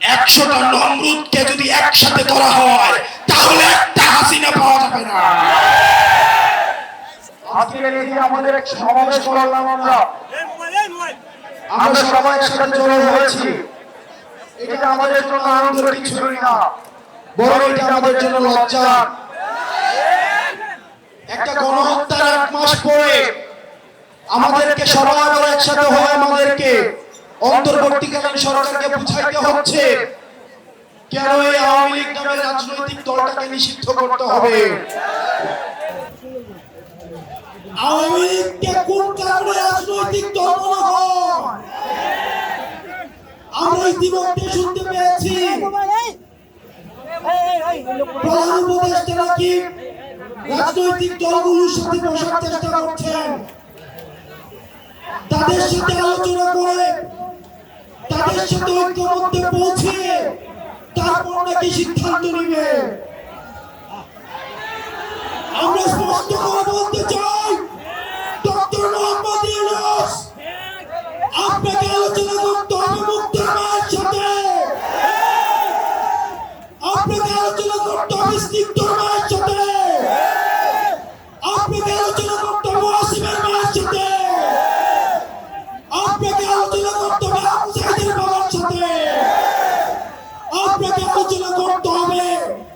একশোটা নমরুদকে যদি একসাথে করা হয়, তাহলে একটা হাসিনা পাওয়া যাবে না। আজকের আমাদের আমরা? সবাই একসাথে জড়ো আমাদের আমাদের মাস একসাথে হয়ে আমাদেরকে। অন্তর্বর্তীকালীন সরকারকে বুঝাইতে হচ্ছে কেন এই আওয়ামী লীগ নামের রাজনৈতিক দলটাকে নিষিদ্ধ করতে হবে। আওয়ামী লীগকে কোন কারণে রাজনৈতিক দল হয়? আমরা ইতিমধ্যে শুনতে পেয়েছি। নাকি রাজনৈতিক দলগুলোর সাথে বসার চেষ্টা করছেন। তাদের সাথে আলোচনা করে তাদের সাথে ঐক্যমত্যে পৌঁছে তারপর নাকি সিদ্ধান্ত নিবে। আমরা স্পষ্ট করে বলতে চাই আপনাকে আলোচনা করতে হবে।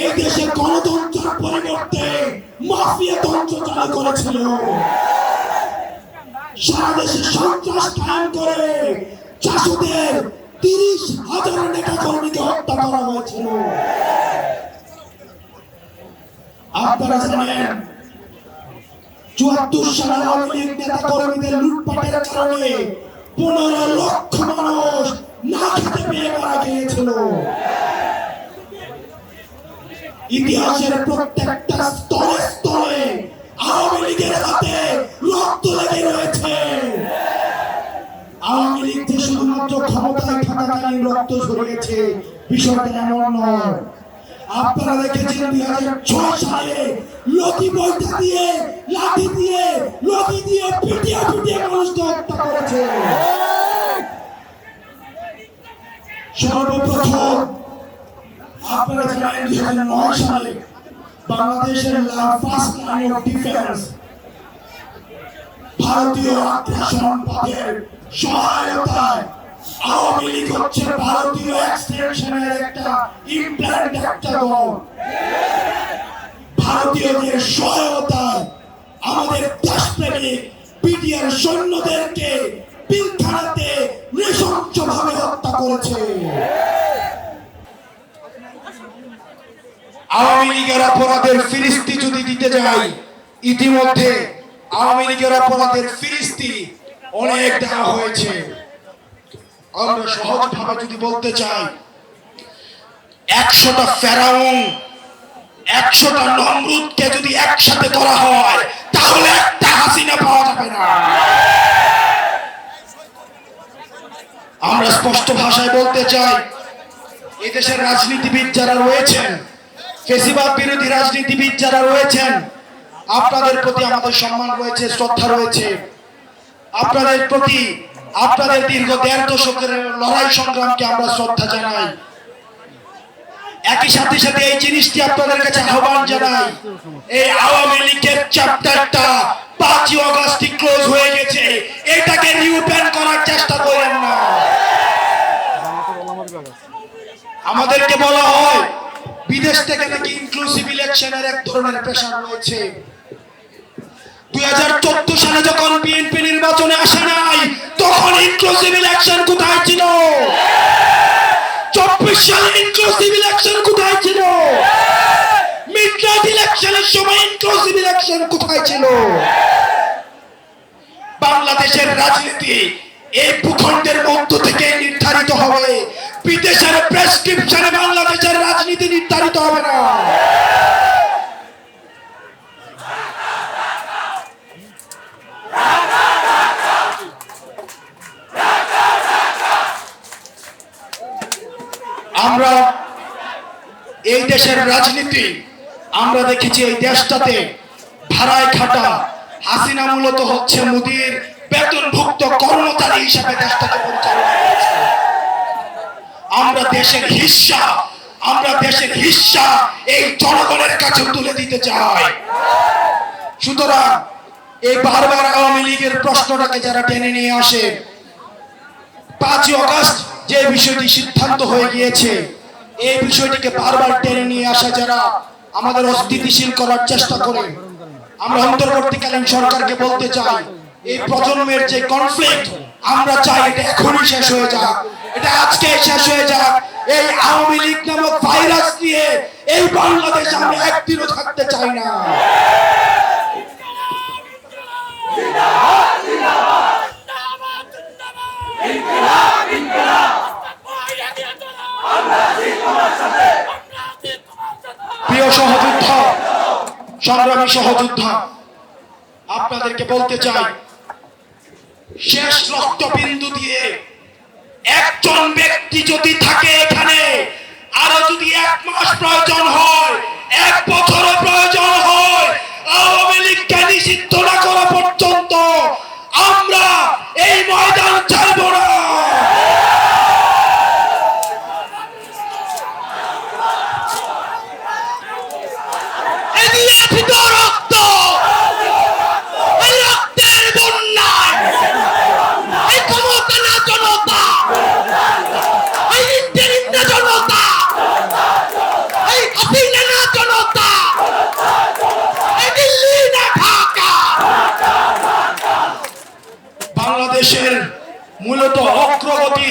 এই দেশে গণতন্ত্রের পরিবর্তে মাফিয়া তন্ত্র চালু করেছিল। সারা দেশে সন্ত্রাস কায়েম করে চাষদের তিরিশ হাজার নেতা কর্মীকে হত্যা করা হয়েছিল। আপনারা জানেন, চুয়াত্তর সালে আওয়ামী লীগ নেতা কর্মীদের লুটপাটের কারণে পনেরো লক্ষ মানুষ না খেতে পেয়ে মারা গিয়েছিল। ইতিহাসের প্রত্যেকটা স্তরে স্তরে আওয়ামী লীগের হাতে রক্ত লেগে রয়েছে। আওয়ামী লীগ যে শুধুমাত্র ক্ষমতায় থাকাকালীন রক্ত ঝরিয়েছে, বিষয়টা এমন নয়। আপনারা দেখেছেন দুই হাজার ছয় সালে লতি বইটা দিয়ে, লাঠি দিয়ে, লতি দিয়ে পিটিয়ে পিটিয়ে মানুষকে হত্যা করেছে। সর্বপ্রথম আপনারা জানেন দুই হাজার নয় সালে বাংলাদেশের লাইন অফ ডিফেন্স ভারতীয় আগ্রাসন পথের সহায়তায় আওয়ামী লীগ হচ্ছে ভারতীয় এক্সটেনশনের একটা ইমপ্ল্যান্ট একটা দল। ভারতীয়দের সহায়তায় আমাদের দেশপ্রেমিক পিডিআর সৈন্যদেরকে পিলখানাতে নৃশংসভাবে হত্যা করেছে। আওয়ামী লীগের অপরাধের ফিরিস্তি যদি দিতে যাই ইতিমধ্যে আওয়ামী লীগের অপরাধের ফিরিস্তি অনেক দেওয়া হয়েছে। আমরা সহজভাবে যদি বলতে চাই, একশোটা ফেরাউন, একশোটা নমরুদকে যদি একসাথে করা হয়, তাহলে একটা হাসিনা পাওয়া যাবে না। আমরা স্পষ্ট ভাষায় বলতে চাই, এদেশের রাজনীতিবিদ যারা রয়েছেন ফেসিবাদ বিরোধী রাজনীতিবিদ যারা রয়েছেন, আপনাদের প্রতি আমাদের সম্মান রয়েছে, শ্রদ্ধা রয়েছে। আপনাদের প্রতি, আপনাদের দীর্ঘ দেড় দশকের লড়াই সংগ্রামকে আমরা শ্রদ্ধা জানাই। একই সাথে সাথে এই জিনিসটি আপনাদের কাছে আহ্বান জানাই, এই আওয়ামী লীগের চ্যাপ্টারটা পাঁচই অগস্টই ক্লোজ হয়ে গেছে। এটাকে রিওপেন করার চেষ্টা করেন না। আমাদেরকে বলা হয় বিদেশ থেকে নাকি ইনক্লুসিভ ইলেকশনের এক ধরনের প্রেশার রয়েছে। দুই হাজার চোদ্দ সালে যখন বিএনপি নির্বাচনে আসে নাই, তখন ইনক্লুসিভ ইলেকশন কোথায় ছিল? চব্বিশ সালে ইনক্লুসিভ ইলেকশন কোথায় ছিল? মিডনাইট ইলেকশনের সময় ইনক্লুসিভ ইলেকশন কোথায় ছিল? বাংলাদেশের রাজনীতি এই ভূখণ্ডের মধ্য বিদেশের প্রেসক্রিপশনে বাংলাদেশের রাজনীতি নির্ধারিত হবে না। আমরা এই দেশের রাজনীতি, আমরা দেখেছি এই দেশটাতে ভাড়ায় খাটা হাসিনা মূলত হচ্ছে মোদীর বেতনভুক্ত কর্মচারী হিসাবে দেশটাকে পরিচালনা আমরা দেশের হিস্সা, আমরা দেশের হিস্সা এই জনগণের কাছে তুলে দিতে চাই। সুতরাং এই বারবার আওয়ামী লীগের প্রশ্নটাকে যারা টেনে নিয়ে আসে, পাঁচই অগস্ট যে বিষয়টি সিদ্ধান্ত হয়ে গিয়েছে, এই বিষয়টিকে বারবার টেনে নিয়ে আসা যারা আমাদের অস্থিতিশীল করার চেষ্টা করে, আমরা অন্তর্বর্তীকালীন সরকারকে বলতে চাই, এই প্রজন্মের যে কনফ্লিক্ট আমরা চাই এটা এখনই শেষ হয়ে যাক। এটা আজকে শেষ হয়ে যাক। এই আওয়ামী লীগ নামক ভাইরাস নিয়ে এই বাংলাদেশ আমরা একদিনও থাকতে চাই না। প্রিয় সহযোদ্ধা, সংগ্রামী সহযোদ্ধা, আপনাদেরকে বলতে চাই, শেষ রক্তবিন্দু দিয়ে একজন ব্যক্তি যদি থাকে এখানে আরও যদি এক মাস প্রয়োজন হয় এক বছরও প্রয়োজন হয় আওয়ামী লীগকে নিষিদ্ধ না করা পর্যন্ত আমরা এই ময়দান ছাড়ব না এদিকে ফিতো রক্ত এই রক্তের বন্যায় এই ক্ষমতা না জনতা এই ইন্টারিম না জনতা এই হাসিনা না জনতা এই দিল্লি না ঢাকা বাংলাদেশের মূলত অগ্রগতি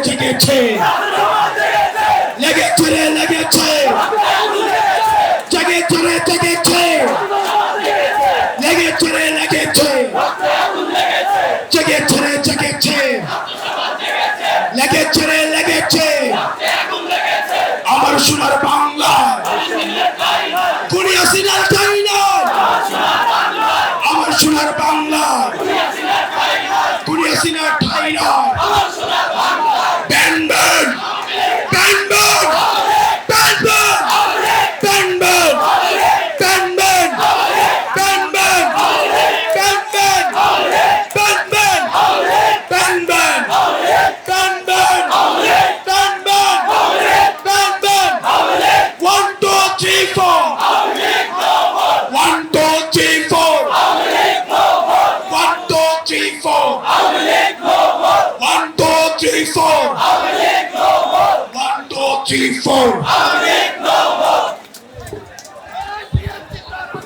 জেগেছে রে জেগেছে লেগেছে রে লেগেছে জেগেছে রে জেগেছে লেগেছে রে লেগেছে জেগেছে রে Lord.